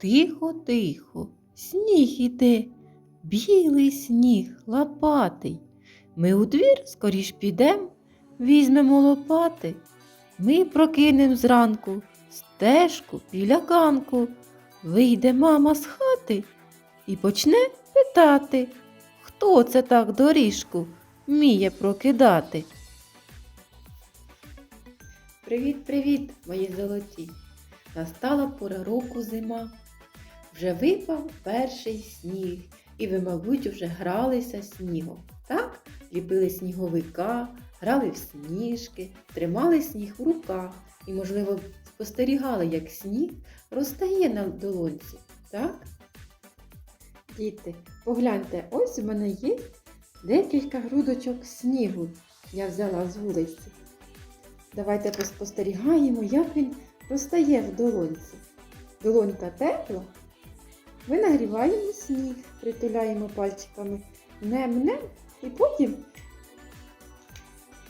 Тихо, тихо, сніг іде, білий сніг, лопатий. Ми у двір скоріш підем, візьмемо лопати. Ми прокинем зранку стежку біля ганку. Вийде мама з хати і почне питати, хто це так доріжку вміє прокидати. Привіт, привіт, мої золоті! Настала пора року зима. Вже випав перший сніг, і ви, мабуть, вже гралися снігом. Так? Ліпили сніговика, грали в сніжки, тримали сніг в руках і, можливо, спостерігали, як сніг розтає на долонці. Так? Діти, погляньте, ось у мене є декілька грудочок снігу. Я взяла з вулиці. Давайте поспостерігаємо, як він розтає в долонці. Долонька тепла. Ми нагріваємо сніг, притуляємо пальчиками нем-нем, і потім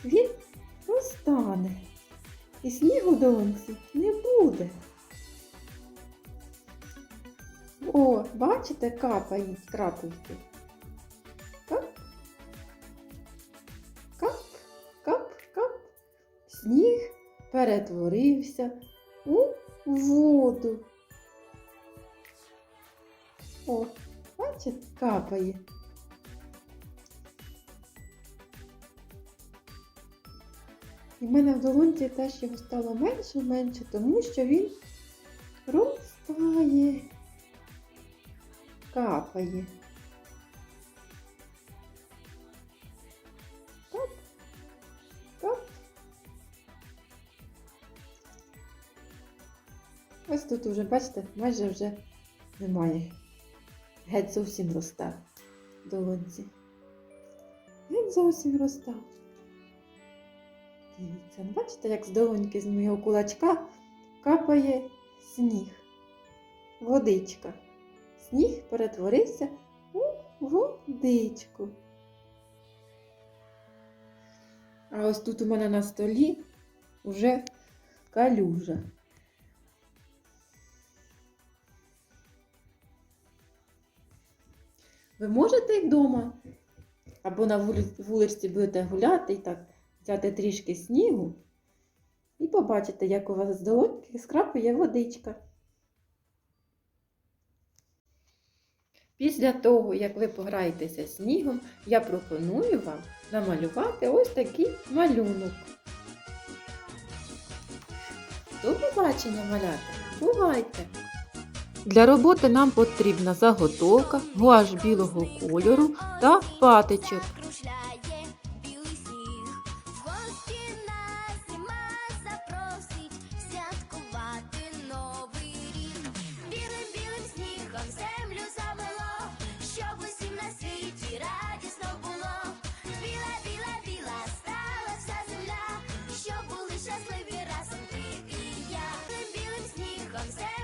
він розтане. І снігу в не буде. О, бачите, капають крапельки. Кап, кап, кап, кап. Сніг перетворився у воду. О, бачите, капає. І в мене в долонці теж його стало менше-менше, тому що він розтає, капає. Кап, кап. Ось тут уже, бачите, майже вже немає. Геть зовсім розтав долонці. Геть зовсім розтав. Дивіться, бачите, як з долоньки з моєго кулачка капає сніг. Водичка. Сніг перетворився у водичку. А ось тут у мене на столі вже калюжа. Ви можете вдома або на вулиці, будете гуляти і так взяти трішки снігу і побачите, як у вас з долоньки скрапує водичка. Після того, як ви пограєтеся снігом, я пропоную вам намалювати ось такий малюнок. До побачення, малята! Бувайте! Для роботи нам потрібна заготовка, гуаш білого кольору та патичок. Щоб були щасливі разом і я, білим снігом.